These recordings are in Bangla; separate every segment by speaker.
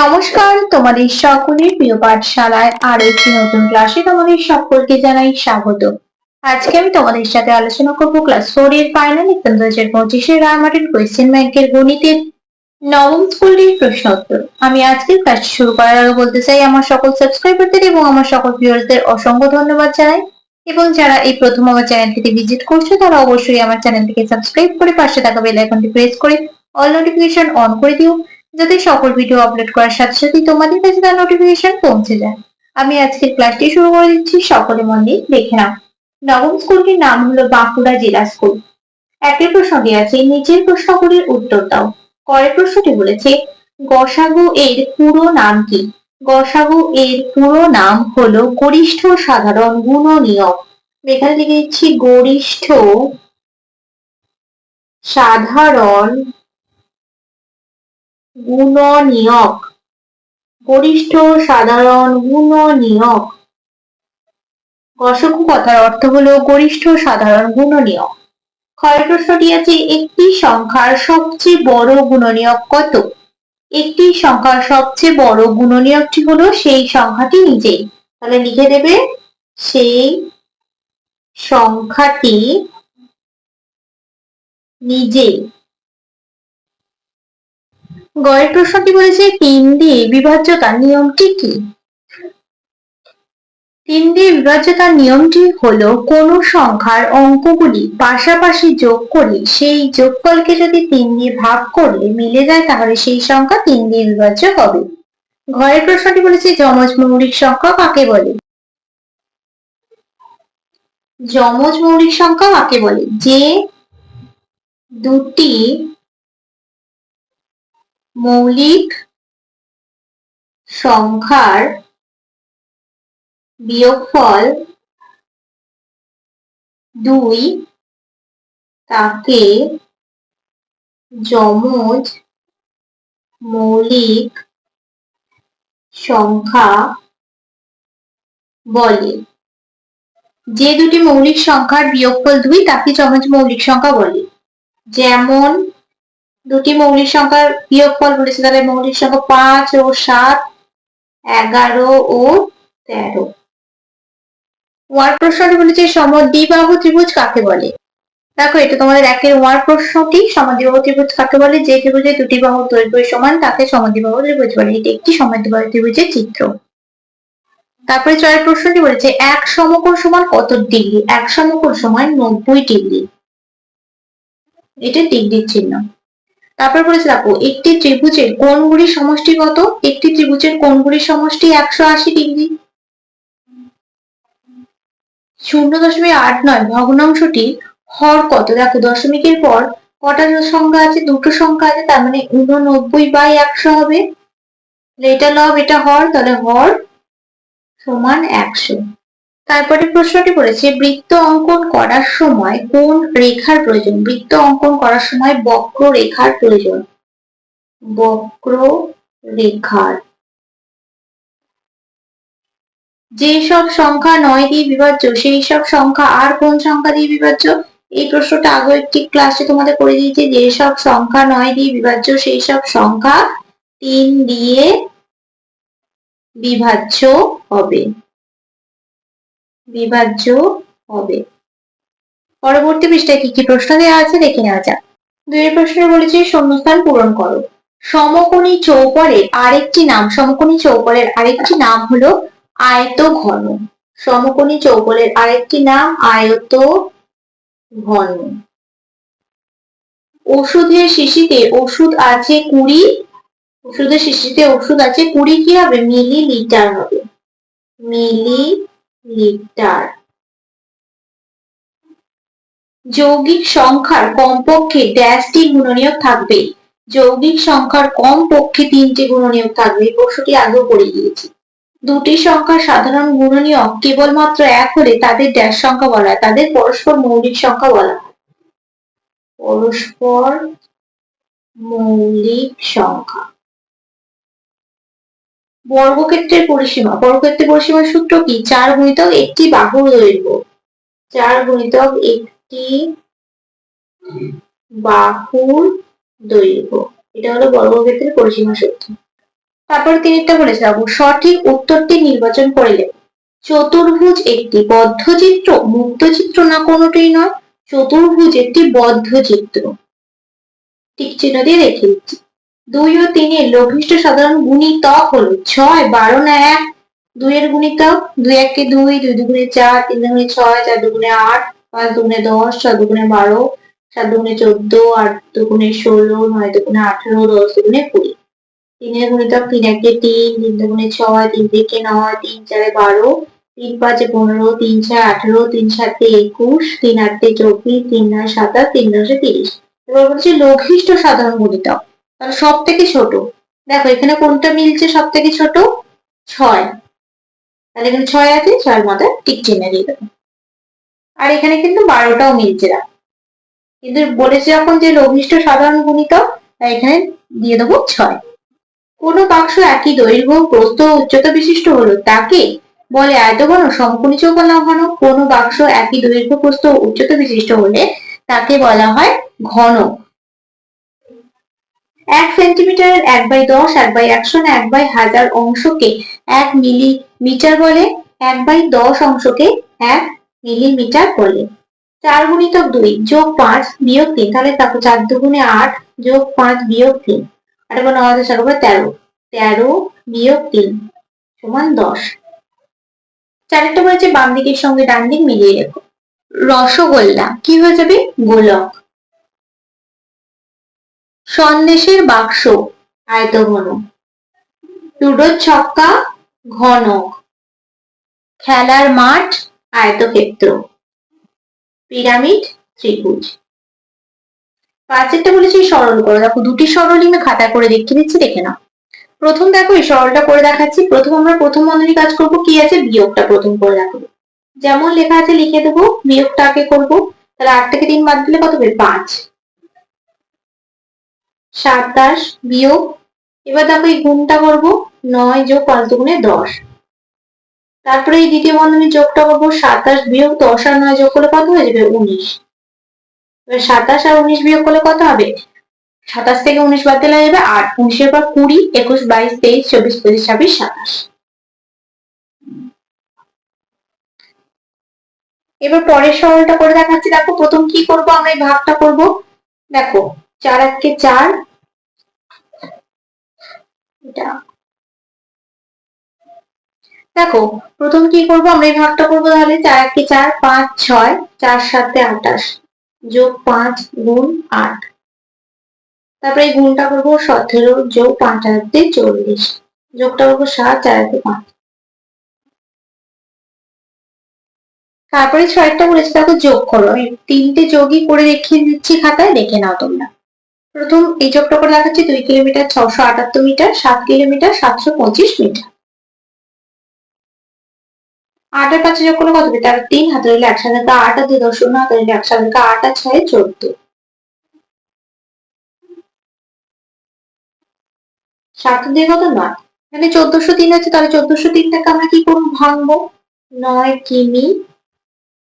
Speaker 1: নমস্কার তোমাদের সকলের প্রিয় পাঠশালায় আর একটি নতুন ক্লাসে তোমাদের সকলকে জানাই স্বাগত আজকে আমি তোমাদের সাথে আলোচনা করবো ক্লাস ফোর এর ফাইনাল দু হাজার পঁচিশে রায়মার্টিন কোয়েশ্চেন ব্যাংকের গণিতের নবম স্কুলটির প্রশ্ন উত্তর আমি আজকের ক্লাস শুরু করার আগে বলতে চাই আমার সকল সাবস্ক্রাইবারদের এবং আমার সকল ভিউয়ারদের অসংখ্য ধন্যবাদ জানাই এবং যারা এই প্রথম আমার চ্যানেলটিতে ভিজিট করছো তারা অবশ্যই আমার চ্যানেলটিকে সাবস্ক্রাইব করে পাশে থাকা বেল আইকনটি প্রেস করে অল নোটিফিকেশন অন করে দিও যাতে সকল ভিডিও আপলোড করার সাথে সাথে তোমাদের কাছে তার নোটিফিকেশন পৌঁছে যায় আমি আজকের ক্লাসটি শুরু করে দিচ্ছি সকলে মন দিয়ে দেখে নাও নবম স্কুলটির নাম হলো বাঁকুড়া জেলা স্কুল একই প্রশ্নটি আছে নিচের প্রশ্নগুলির উত্তর দাও পরের প্রশ্নটি বলেছে গসাগু এর পুরো নাম কি গসাগু এর পুরো নাম হলো গরিষ্ঠ সাধারণ
Speaker 2: গুণ নিয়ম এখানে লিখে দিচ্ছি গরিষ্ঠ সাধারণ গুণনীয়ক গরিষ্ঠ সাধারণ গুণনীয়ক
Speaker 1: অসংখ্য কথার অর্থ হলো গরিষ্ঠ সাধারণ গুণনীয়ক ক্ষয় প্রশ্নটি আছে একটি সংখ্যার সবচেয়ে বড় গুণনীয়ক কত একটি সংখ্যার
Speaker 2: সবচেয়ে বড় গুণনীয়কটি হলো সেই সংখ্যাটি নিজেই তাহলে লিখে দেবে সেই সংখ্যাটি নিজেই গয়ের প্রশ্নটি বলেছে তিন দিয়ে বিভাজ্যতার নিয়মটি কি তিন দিয়ে বিভাজ্যতার
Speaker 1: নিয়মটি হলো কোন সংখ্যার অঙ্কগুলি পাশাপাশি যোগ করে সেই যোগফলকে যদি তিন দিয়ে ভাগ করলে মিলে যায় তাহলে সেই সংখ্যা তিন দিয়ে বিভাজ্য হবে ঘরের প্রশ্নটি বলেছে যমজ মৌলিক সংখ্যা কাকে বলে
Speaker 2: যমজ মৌলিক সংখ্যা কাকে বলে যে দুটি মৌলিক সংখ্যার বিয়োগফল দুই তাকে যমজ মৌলিক সংখ্যা বলে যে দুটি মৌলিক সংখ্যার বিয়োগফল দুই তাকে যমজ মৌলিক সংখ্যা বলে
Speaker 1: যেমন দুটি মৌলিক সংখ্যার বিয়োগফল বলেছে তাহলে মৌলিক সংখ্যা পাঁচ ও সাত এগারো ও তেরো ওয়ার প্রশ্নটি বলেছে সমদ্বিবাহু ত্রিভুজ কাকে বলে দেখো এটা তোমাদের একের ওয়ার প্রশ্নটি সমদ্বিবাহু ত্রিভুজ কাকে বলে যে ত্রিভুজে দুটি বাহু দৈর্ঘ্য সমান তাকে সমদ্বিবাহু ত্রিভুজ বলে এটি একটি সমদ্বিবাহু ত্রিভুজের চিত্র তারপরে চয়ের প্রশ্নটি বলেছে এক সমকোণ সমান কত ডিগ্রি এক সমকোণ সমান নব্বই ডিগ্রি এটা ডিগ্রির চিহ্ন তারপর বলেছে দেখো একটি ত্রিভুজের কোণগুলির সমষ্টি কত একটি ত্রিভুজের কোণগুলির সমষ্টি একশো আশি ডিগ্রি শূন্য দশমিক আট নয় ভগ্নাংশটি হর কত দেখো দশমিকের পর কটা সংখ্যা আছে দুটো সংখ্যা আছে তার মানে উননব্বই বাই একশো হবে এটা লব এটা হর তাহলে হর সমান একশো তারপরে প্রশ্নটি করেছে বৃত্ত অঙ্কন করার সময় কোন রেখার প্রয়োজন বৃত্ত অঙ্কন
Speaker 2: করার সময় বক্র রেখার প্রয়োজন বক্র রেখার যেসব সংখ্যা নয় দিয়ে বিভাজ্য সেই সব সংখ্যা আর কোন সংখ্যা দিয়ে বিভাজ্য এই প্রশ্নটা আগে একটি ক্লাসে তোমাদের করে দিয়েছি যেসব সংখ্যা নয় দিয়ে বিভাজ্য সেই সব সংখ্যা তিন দিয়ে বিভাজ্য হবে বিভাজ্য হবে পরবর্তী পৃষ্ঠায় কি কি প্রশ্ন দেওয়া আছে দেখে নেওয়া
Speaker 1: যাক দুই প্রশ্ন বলেছে শূন্যস্থান পূরণ করো সমকোণী চৌকরের আরেকটি নাম সমকোণী চৌকরের আরেকটি নাম হলো আয়ত ঘন সমকোণী
Speaker 2: চৌকরের আরেকটি নাম আয়ত ঘন ওষুধের শিশিতে ওষুধ আছে কুড়ি ওষুধের শিশিতে ওষুধ আছে কুড়ি কি হবে মিলি লিটার হবে মিলি লিটার যৌগিক সংখ্যার কমপক্ষে ড্যাশটি গুণনীয় থাকবে যৌগিক সংখ্যার কম পক্ষে তিনটি গুণনীয়
Speaker 1: থাকবে প্রশ্নটি আগেও পড়ে গিয়েছি দুটি সংখ্যার সাধারণ গুণনীয় কেবলমাত্র এক
Speaker 2: হলে তাদের ড্যাশ সংখ্যা বলা হয় তাদের পরস্পর মৌলিক সংখ্যা বলা হয় পরস্পর মৌলিক সংখ্যা বর্গক্ষেত্রের পরিসীমা বর্গক্ষেত্রের পরিসীমার সূত্র কি চার গুণিতক একটি বাহুর দৈর্ঘ্য চার গুণিতক একটি বাহুর দৈর্ঘ্য এটা হলো বর্গক্ষেত্রের পরিসীমা সূত্র
Speaker 1: তারপর তিনি একটা বলেছে যাবো সঠিক উত্তরটি নির্বাচন করলে চতুর্ভুজ একটি বদ্ধ চিত্র মুক্ত চিত্র না কোনোটাই নয় চতুর্ভুজ একটি বদ্ধ চিত্র টিক চিহ্ন দিয়ে রেখে দিচ্ছি দুই ও তিনের লঘিষ্ঠ সাধারণ গুণিতক হলো ছয় বারো না এক দুইয়ের গুণিতক দুই একে দুই দুই দুগুণে চার তিন দুগুণে ছয় চার দুগুণে আট পাঁচ দুগুণে দশ ছয় দুগুণে বারো সাত দুগুণে চোদ্দ আট দুগুণে ষোলো নয় দুগুণে আঠেরো দশ দুগুণে কুড়ি তিনের গুণিতক তিন একে তিন তিন দুগুণে ছয় তিন থেকে নয় তিন চারে বারো তিন পাঁচে পনেরো তিন ছয় আঠেরো তিন সাতে একুশ তিন আটে চব্বিশ তিন নয় সাতাশ তিন দশে তিরিশ এবার বলছে লঘিষ্ঠ সাধারণ গুণিতক তাহলে সব থেকে ছোট দেখো এখানে কোনটা মিলছে
Speaker 2: সব থেকে ছোট ছয় তাহলে এখানে ছয় আছে ছয়ের মধ্যে টিক চিনে দিয়ে দেবো আর এখানে কিন্তু বারোটাও মিলছে না কিন্তু বলেছে যখন
Speaker 1: যে লভিষ্ট সাধারণ গুণিতক তাই এখানে দিয়ে দেবো ছয় কোনো বাক্স একই দৈর্ঘ্য প্রস্ত উচ্চতা বিশিষ্ট হলো তাকে বলে আয়তঘন সমকোণী চৌকোনা ঘন কোনো বাক্স একই দৈর্ঘ্য প্রস্ত উচ্চতা বিশিষ্ট হলে তাকে বলা হয় ঘনক এক সেন্টিমিটারের এক বাই দশ এক বাই একশো এক বাই হাজার অংশকে এক মিলিমিটার বলে এক বাই দশ অংশকে এক মিলিমিটার বলে চার গুণিতক দুই যোগ পাঁচ বিয়োগ তিন তাহলে তারপর চার দুগুণে আট যোগ পাঁচ বিয়োগ তিন আর এবার নয় দশ আট তেরো তেরো বিয়োগ তিন সমান দশ চারটা বলেছে বাম দিকের সঙ্গে
Speaker 2: ডান দিক মিলিয়ে রেখো রসগোল্লা কি হয়ে যাবে গোলক সন্দেশের বাক্স আয়তঘন লুডোর ছক্কা ঘন খেলার মাঠ আয়তক্ষেত্র পিরামিড ত্রিভুজ পাঁচেরটা বলেছি সরল করে দেখো দুটি সরল আমি খাতা করে দেখিয়ে দিচ্ছি দেখে না প্রথম দেখো
Speaker 1: এই সরলটা করে দেখাচ্ছি প্রথম আমরা প্রথম বন্ধনী কাজ করব কি আছে বিয়োগটা প্রথম করে দেখাবো যেমন লেখা আছে লিখে দেবো বিয়োগটা আগে করবো তাহলে আট থেকে তিন বাদ দিলে কত হবে পাঁচ সাতাশ বিয়োগ এবার দেখো এই গুণটা করবো নয় যোগ পাঁচ দুগুণে দশ তারপরে এই দ্বিতীয় বন্ধনী যোগটা করবো সাতাশ বিয়োগ দশ আর নয় যোগ করলে কত হয়ে যাবে উনিশ এবার সাতাশ আর উনিশ বিয়োগ করলে
Speaker 2: কত হবে সাতাশ থেকে উনিশ বাদ দিলে যাবে আট উনিশের পর কুড়ি একুশ বাইশ তেইশ চব্বিশ পঁচিশ ছাব্বিশ সাতাশ এবার পরের সরলটা করে দেখাচ্ছি দেখো প্রথম কি করব আমরা এই ভাগটা করব দেখো চার আটকে চার এটা দেখো প্রথম কি করবো আমরা এই ভাগটা করবো তাহলে
Speaker 1: চার একে চার পাঁচ ছয় চার সাতে আটাশ যোগ পাঁচ গুণ আট
Speaker 2: তারপরে এই গুণটা করবো সতেরো যোগ পাঁচ হাতে চল্লিশ যোগটা করবো সাত চার হাতে পাঁচ তারপরে ছয়টা করেছি তাকে যোগ করো আমি তিনটে যোগই করে রেখে দিচ্ছি খাতায় দেখে নাও তোমরা প্রথম এই চোখটা করে দেখাচ্ছি দুই কিলোমিটার ছশো আটাত্তর মিটার সাত কিলোমিটার সাতশো পঁচিশ মিটার আটের পাঁচে যোগ করলে কত মিটার তিন হাতে রইলে একশো থেকে আট আর দুই দশ শূন্য হাতে রইলে একশো থেকে আট আর ছয় চোদ্দ সাত দিয়ে কত নয় এখানে চোদ্দশো তিন আছে তাহলে চোদ্দশো তিনটাকে আমরা কি করবো ভাঙবো নয় কিমি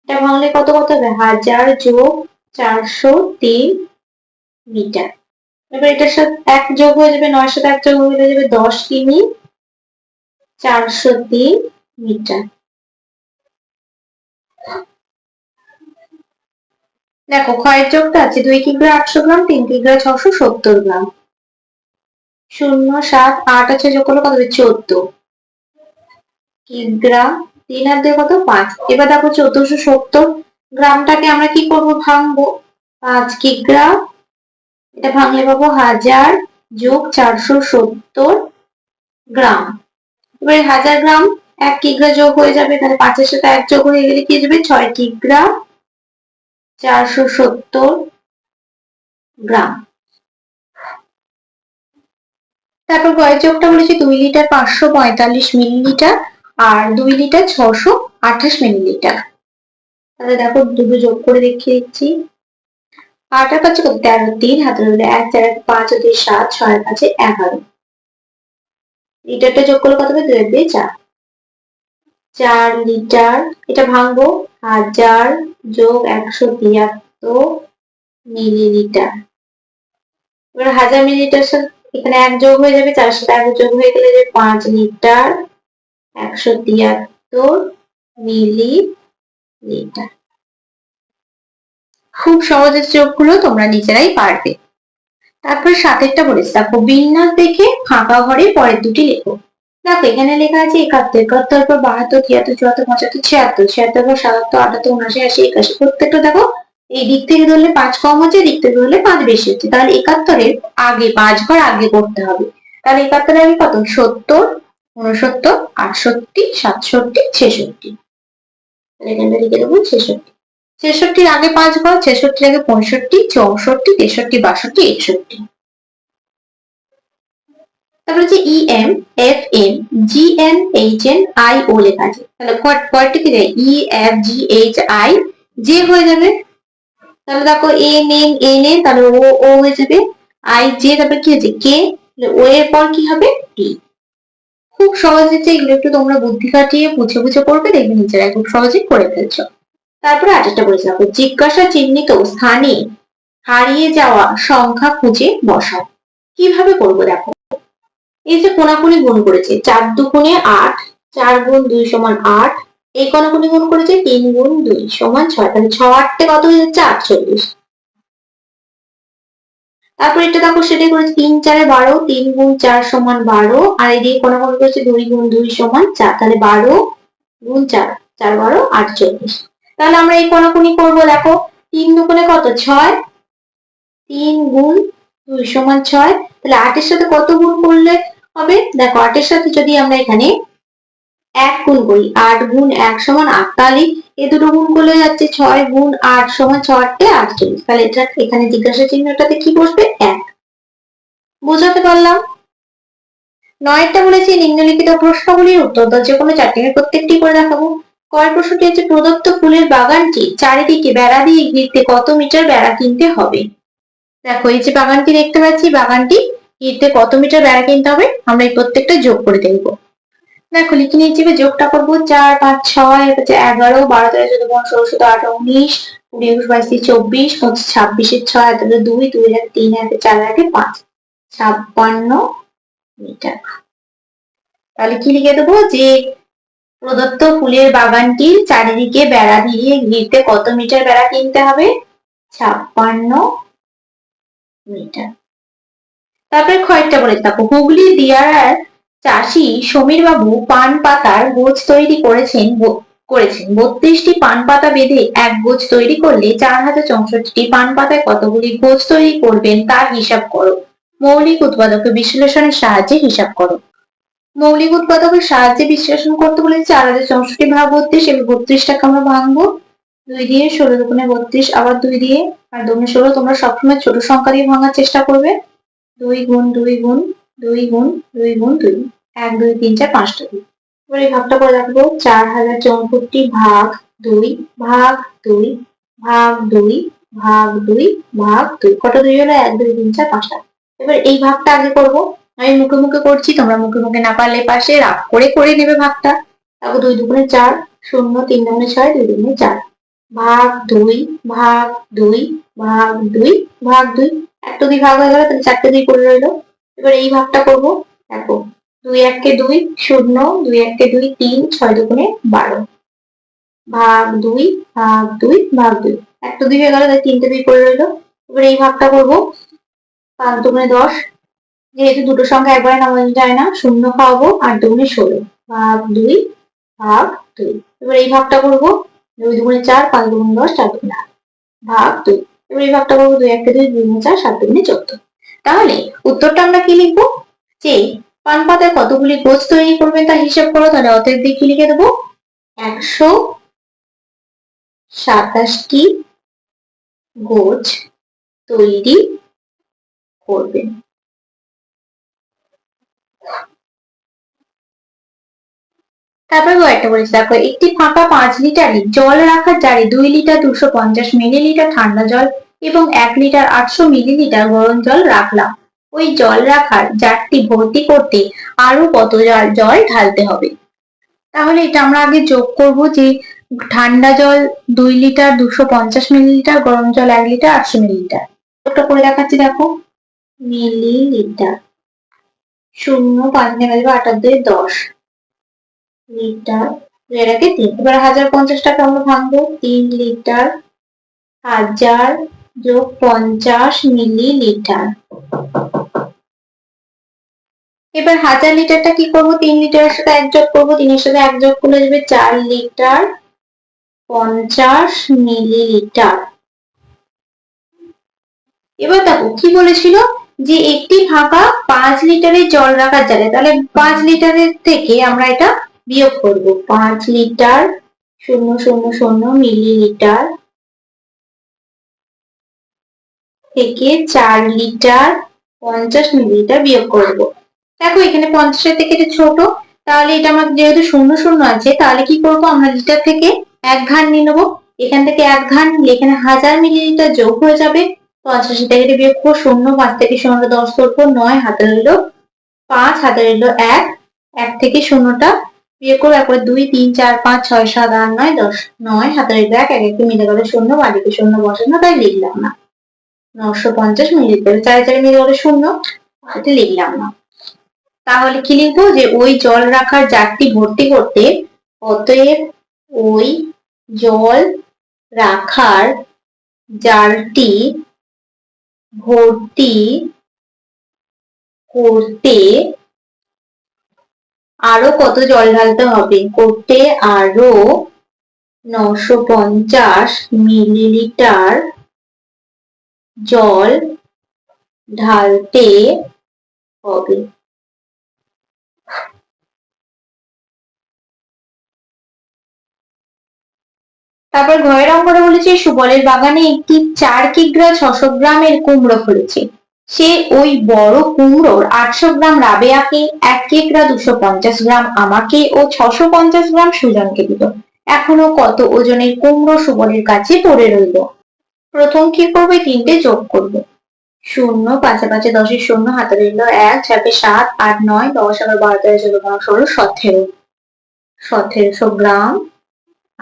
Speaker 1: এটা ভাঙলে কত কত হবে হাজার যোগ চারশো তিন
Speaker 2: মিটার এবার এটার সাথে এক যোগ হয়ে যাবে নয় সাথে এক যোগ হয়ে যাবে দশ কিমি চারশো তিন মিটার দেখো ক্ষয়ের যোগটা আছে দুই কিগ্রা আটশো
Speaker 1: গ্রাম তিন কিগ্রা ছশো সত্তর গ্রাম শূন্য সাত আট আছে যোগ করলে কত চোদ্দ কিগ্রা তিন আর দুই কত পাঁচ এবার দেখো চোদ্দশো সত্তর গ্রামটাকে আমরা কি করবো ভাঙবো পাঁচ কিগ্রা এটা ভাঙলে পাবো হাজার যোগ চারশো সত্তর গ্রাম এবারে হাজার গ্রাম এক কিগ্রা যোগ হয়ে যাবে তাহলে পাঁচের সাথে এক যোগ হয়ে গেলে
Speaker 2: কি যাবে ছয় কিগ্রা চারশো সত্তর গ্রাম তারপর যোগটা বলেছি দুই
Speaker 1: লিটার পাঁচশো পঁয়তাল্লিশ মিলিলিটার আর দুই লিটার ছশো আঠাশ মিলিলিটার
Speaker 2: তাহলে দেখো দুটো যোগ করে দেখিয়ে দিচ্ছি আট আর পাঁচে কত তেরো তিন হাতে ধরলে এক তেরো পাঁচ হতে সাত ছয় পাঁচে এগারো
Speaker 1: লিটারটা যোগ করলে কত হবে দুই দিয়ে চার চার লিটার এটা ভাঙবো হাজার যোগ একশো তিয়াত্তর মিলিলিটার এবার হাজার মিলিলিটার এখানে এক যোগ হয়ে যাবে চার সাথে এক যোগ হয়ে গেলে
Speaker 2: যে পাঁচ লিটার একশো তিয়াত্তর মিলি লিটার খুব সহজে চোখগুলো তোমরা নিজেরাই
Speaker 1: পারবে তারপর সাতেরটা বলেছি দেখো বিন্যাস দেখে ফাঁকা ঘরে পরের দুটি লেখো দেখো এখানে লেখা আছে একাত্তর একাত্তর পর বাহাত্তর তিয়াত্তর চুয়াত্তর পঁচাত্তর ছিয়াত্তর ছিয়াত্তর পর সাতাত্তর আটাত্তর উনআশি আশি একাশি প্রত্যেকটা দেখো এই দিক থেকে ধরলে পাঁচ কম হচ্ছে দিক থেকে ধরলে পাঁচ বেশি হচ্ছে তাহলে একাত্তরের আগে পাঁচ ঘর আগে করতে হবে তাহলে একাত্তরে আগে কত সত্তর উনসত্তর আটষট্টি সাতষট্টি ছেষট্টি এখানটা লিখে দেবো ছেষট্টি ছেষট্টির আগে পাঁচ ঘর ছেষট্টির আগে পঁয়ষট্টি চৌষট্টি তেষট্টি বাষট্টি একষট্টি তারপরে হচ্ছে E M F M G N H N I O লেখা আছে তাহলে কয়টি থেকে E F G H I J হয়ে যাবে তাহলে দেখো এম এন এন এ তাহলে ও ও হয়ে যাবে আই জে তারপরে কি হচ্ছে কে ও এর পর কি হবে টি খুব সহজ হচ্ছে এগুলো একটু তোমরা বুদ্ধি কাটিয়ে বুঝে বুঝে করবে দেখবে নিজেরা খুব সহজে করে ফেলছো তারপরে আঠাটা বসে রাখো জিজ্ঞাসা চিহ্নিত স্থানে হারিয়ে যাওয়া সংখ্যা খুঁজে বসাও কিভাবে করব দেখো এই যে কোনাকুনি গুণ করেছে চার দুগুণে আট চার গুণ দুই সমান আট এই কোনাকুনি গুণ করেছে তিন গুণ দুই সমান ছয় তাহলে ছ আটটে কত হয়ে যাচ্ছে আটচল্লিশ তারপর এটা দেখো সেটা করেছে তিন চারে বারো তিন গুণ চার সমান বারো আর এদিকে কোনাকুনি করেছে দুই গুণ দুই সমান চার তাহলে বারো গুণ চার চার বারো আটচল্লিশ তাহলে আমরা এই কোনাকুনি করবো দেখো তিন দুগুণে কত ছয় তিন গুণ দুই সমান ছয় তাহলে আটের সাথে কত গুণ করলে হবে দেখো আটের সাথে যদি আমরা এখানে এক গুণ করি আট গুণ এক সমান আট তাহলে এ দুটো গুণ করলে যাচ্ছে ছয় গুণ আট সমান আট আটচল্লিশ তাহলে এটা এখানে জিজ্ঞাসা চিহ্নটাতে কি বসবে এক বোঝাতে পারলাম নয়টা বলেছি নিম্নলিখিত প্রশ্নগুলির উত্তর দাও যে কোনো চারটি প্রত্যেকটি করে দেখাবো কয় হচ্ছে প্রদত্ত ফুলের বাগানটি চারিদিকে বেড়া দিয়ে ঘিরতে কত মিটার বেড়া কিনতে হবে দেখো এই যে বাগানটি দেখতে পাচ্ছি বাগানটি ঘিরতে কত মিটার বেড়া কিনতে হবে আমরা এই প্রত্যেকটা যোগ করে দেখব দেখো লিখে নিয়েছি যোগটা করবো চার পাঁচ ছয় হচ্ছে এগারো বারো তেরো চোদ্দ পনেরো ষোলো সতেরো আঠারো উনিশ কুড়ি একুশ বাইশ চব্বিশ পঁচিশ ছাব্বিশের ছয় হাতে দুই দুই হাজার তিন এক চার হাতে পাঁচ ছাপ্পান্ন মিটার তাহলে কি লিখে দেবো যে প্রদত্ত ফুলের বাগানটি চারিদিকে বেড়া দিয়ে ঘিরতে কত মিটার বেড়া কিনতে হবে ছাপ্পান্ন মিটার তারপরে খয়েরটা বলে থাকো হুগলি দিয়ারার চাষি সমীর বাবু পান পাতার গোজ তৈরি করেছেন করেছেন বত্রিশটি পান পাতা বেঁধে এক গোজ তৈরি করলে চার হাজার চৌষট্টি পান পাতায় কতগুলি গোজ তৈরি করবেন তার হিসাব করো মৌলিক উৎপাদকে বিশ্লেষণের সাহায্যে হিসাব করো মৌলিক উৎপাদকের সাহায্যে বিশ্লেষণ করতে বলে চার হাজার চৌষট্টি ভাগ বত্রিশ এবং বত্রিশটা আমরা ভাঙবো দুই দিয়ে ষোলো দুগুণে বত্রিশ আবার দুই দিয়ে আর দুগুণে ষোলো তোমরা সবসময় ছোট সংখ্যা দিয়ে ভাঙার চেষ্টা করবে দুই গুণ দুই গুণ দুই গুণ দুই গুণ দুই এক দুই তিন চার পাঁচটা দুই এবার এই ভাগটা করে রাখবো চার হাজার চৌষট্টি ভাগ দুই ভাগ দুই ভাগ দুই ভাগ দুই ভাগ দুই কত দুই হলো এক দুই তিন চার পাঁচটা এবার এই ভাগটা আগে করবো আমি মুখে মুখে করছি তোমরা মুখে মুখে না পারলে পাশে রাফ করে করে নেবে ভাগটা তারপর দুই দুগুণে চার শূন্য তিন দুগুণে ছয় দুই দুগুণে চার ভাগ দুই ভাগ দুই ভাগ দুই ভাগ দুই একটা দুই ভাগ হয়ে গেল তাহলে চারটে দুই করে রইলো এবার এই ভাগটা করব দেখো দুই কে দুই শূন্য দুই কে দুই তিন ছয় দুগুণে বারো ভাগ দুই ভাগ দুই ভাগ দুই একটা দুই হয়ে গেল তাহলে তিনটে দুই করে রইলো এবার এই ভাগটা করবো পাঁচ দুগুণে দশ যেহেতু দুটো সংখ্যা একবারে নামানো যায় না শূন্য পাবো আর দুগুণে ষোলো ভাগ দুই ভাগ দুই এবার এই ভাগটা করবো দুই দুগুণে চার পাঁচ দুগুণে দশ চার দুগুণে আট ভাগ দুই এবার এই ভাগটা করবো দুই একটা দুই দুগুণে চার সাত দুগুণে চোদ্দ তাহলে উত্তরটা আমরা কি লিখবো যে পান পাতায় কতগুলি
Speaker 2: গোছ তৈরি করবে তা হিসাব করো তাহলে অতএব দিয়ে কি লিখে দেবো একশো সাতাশটি গোছ তৈরি করবেন তারপর একটা বলেছি দেখো একটি ফাঁকা পাঁচ লিটারে জল
Speaker 1: রাখার জারে দুই লিটার দুশো পঞ্চাশ মিলিলিটার ঠান্ডা জল এবং এক লিটার আটশো মিলিলিটার গরম জল রাখলাম ওই জল রাখার জারটি ভর্তি করতে আরো কত জল ঢালতে হবে তাহলে এটা আমরা আগে যোগ করব যে ঠান্ডা জল দুই লিটার দুশো পঞ্চাশ মিলিলিটার গরম জল এক লিটার আটশো মিলিলিটার ওটা করে দেখাচ্ছি দেখো মিলিলিটার শূন্য পাঁচ নেমে যাবে আটাত্তর দশ লিটার এটাকে তিন এবার হাজার পঞ্চাশটাকে আমরা ভাঙবো তিন লিটার হাজার যোগ পঞ্চাশ মিলিলিটার এবার হাজার লিটারটা কি করবো তিন লিটারের সাথে এক যোগ করবো তিনের সাথে এক যোগ করলে যাবে চার লিটার পঞ্চাশ মিলিলিটার এবার দেখো কি বলেছিল যে একটি ফাঁকা পাঁচ লিটারের জল রাখার জালে তাহলে পাঁচ
Speaker 2: লিটারের থেকে আমরা এটা বিয়োগ করব পাঁচ লিটার শূন্য শূন্য শূন্য মিলিলিটার থেকে চার লিটার পঞ্চাশ মিলিলিটার বিয়োগ করব দেখো এখানে পঞ্চাশের থেকে যে
Speaker 1: ছোট তাহলে এটা আমার যেহেতু শূন্য শূন্য আছে তাহলে কি করব আমরা লিটার থেকে এক ঘান নিয়ে নেবো এখান থেকে এক ঘান নিলে এখানে হাজার মিলিলিটার যোগ হয়ে যাবে পঞ্চাশ থেকে বিয়োগ করবো শূন্য পাঁচ থেকে শূন্য দশ করবো নয় হাতে রইল পাঁচ হাতে রইল এক এক থেকে শূন্যটা বিয়ে করবো একবার দুই তিন চার পাঁচ ছয় সাত আট নয় দশ নয় হাতের দেখ এক একটি মিলে গেল শূন্য বাড়িতে শূন্য বসানো তাই লিখলাম না নশো পঞ্চাশ মিলে দেবে চারে চারে মিলে গেল শূন্য বাড়িতে লিখলাম না তাহলে কি লিখবো যে
Speaker 2: ওই জল রাখার জারটি ভর্তি করতে অতএব ওই জল রাখার জারটি ভর্তি করতে আরো কত জল ঢালতে হবে করতে আরো নশো পঞ্চাশ মিলিলিটার জল ঢালতে হবে তারপর ঘরের অঙ্গরা বলেছে সুবলের বাগানে একটি চার কিগ্রা ছশো গ্রামের কুমড়ো
Speaker 1: ফলেছে সে ওই বড় কুমড়োর আটশো গ্রাম রাবেয়াকে এক কেকরা দুশো পঞ্চাশ গ্রাম আমাকে ও ছশো পঞ্চাশ গ্রাম সুজনকে দিল এখনো কত ওজনের কুমড়ো সুবনের কাছে পড়ে রইল প্রথম কি করবে তিনটে যোগ করবে শূন্য পাঁচে দশের শূন্য হাতে রইল এক ছাপে সাত আট নয় দশ আবার বারো তেরো চোদ্দ পনেরো ষোলো সতেরো সতেরোশো গ্রাম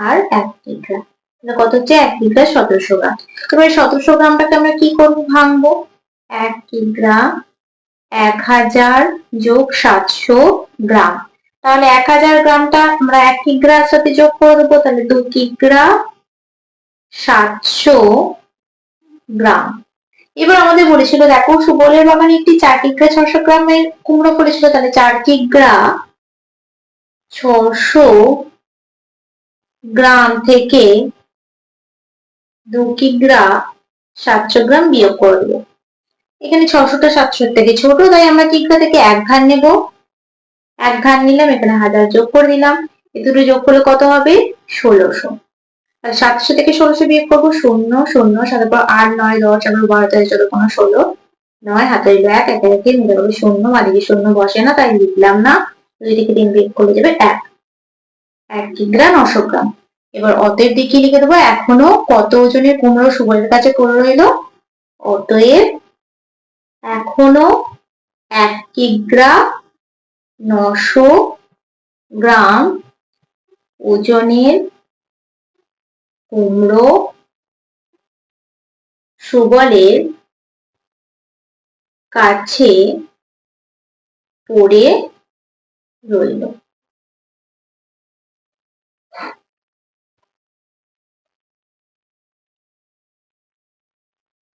Speaker 1: আর এক কেকরা কত হচ্ছে এক বিঘা সতেরোশো গ্রাম এবার সতেরোশো গ্রামটাকে আমরা কি করবো ভাঙবো এক কিলোগ্রাম এক হাজার যোগ সাতশো গ্রাম তাহলে এক হাজার গ্রামটা আমরা এক কিগ্রার সাথে যোগ করে দেবো তাহলে দু কিগ্রা সাতশো গ্রাম এবার আমাদের বলেছিল দেখো সুবলের বাগানে একটি চার কিগ্রা ছশো গ্রামের কুমড়ো করেছিল তাহলে চার কিগ্রা
Speaker 2: ছশো গ্রাম থেকে দু কিগ্রা সাতশো গ্রাম বিয়োগ করবো এখানে ছশোটা সাতশোর থেকে ছোট তাই আমরা টিকা থেকে এক ঘান নেব এক
Speaker 1: ঘান নিলাম এখানে হাজার যোগ করে দিলাম এ দুটো যোগ করলে কত হবে ষোলোশো আর সাতশো থেকে ষোলোশো বিয়োগ করবো শূন্য শূন্য সাথে পর আট নয় দশ আবার বারো তেরো চোদ্দ পনেরো ষোলো নয় হাতের ব্যাগ এক একে মিলে যাবে শূন্য বাদিকে শূন্য বসে না তাই লিখলাম না দুই থেকে তিন বিয়োগ করে যাবে এক এক গ্রাম নশো গ্রাম এবার অতের দিকে লিখে দেবো এখনো কত ওজনের কুমড়ো সুবলের কাছে করে রইল অতএব
Speaker 2: এখনো এক কিগ্রা নশো গ্রাম ওজনের কুমড়ো সুবলের কাছে পড়ে রইল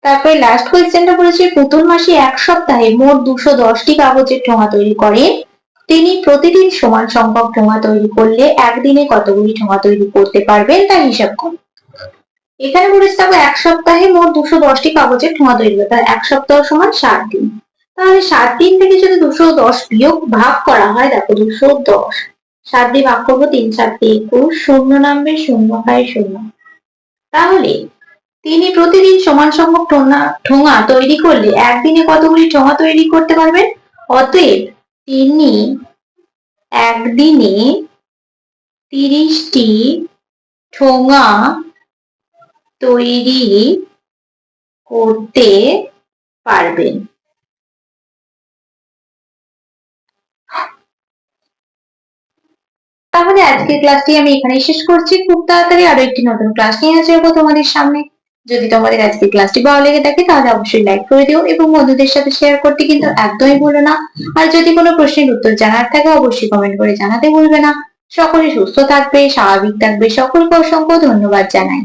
Speaker 2: তারপরে লাস্ট কোয়েশ্চেনটা বলেছে পুতুল মাসে এক সপ্তাহে মোট দুশো দশটি কাগজের ঠোঙা তৈরি করে তিনি
Speaker 1: প্রতিদিন সমান সংখ্যক ঠোঙা তৈরি করলে একদিনে কতগুলি ঠোঙা তৈরি করতে পারবেন তা হিসাব করুন এখানে বলেছে তারপর এক সপ্তাহে মোট দুশো দশটি কাগজের ঠোঙা তৈরি করে তার এক সপ্তাহ সমান সাত দিন তাহলে সাত দিন থেকে যদি দুশো দশ বিয়োগ ভাগ করা হয় দেখো দুশো দশ সাত দিয়ে ভাগ করবো তিন সাত দিয়ে একুশ শূন্য নামবে শূন্য হয় শূন্য তাহলে তিনি প্রতিদিন সমান সংখ্যক ঠোঙা ঠোঙা তৈরি করলে একদিনে কতগুলি ঠোঙা তৈরি করতে পারবেন অতএব তিনি
Speaker 2: একদিনে তিরিশটি ঠোঙা তৈরি করতে পারবেন তাহলে আজকের ক্লাসটি আমি এখানেই শেষ করছি খুব তাড়াতাড়ি আরো একটি নতুন
Speaker 1: ক্লাস নিয়ে আসবো তোমাদের সামনে যদি তোমাদের আজকে ক্লাসটি ভালো লেগে থাকে তাহলে অবশ্যই লাইক করে দিও এবং বন্ধুদের সাথে শেয়ার করতে কিন্তু একদমই ভুলো না আর যদি কোনো প্রশ্নের উত্তর জানার থাকে অবশ্যই
Speaker 2: কমেন্ট করে জানাতে ভুলবে না সকলে সুস্থ থাকবে স্বাভাবিক থাকবে সকলকে অসংখ্য ধন্যবাদ জানাই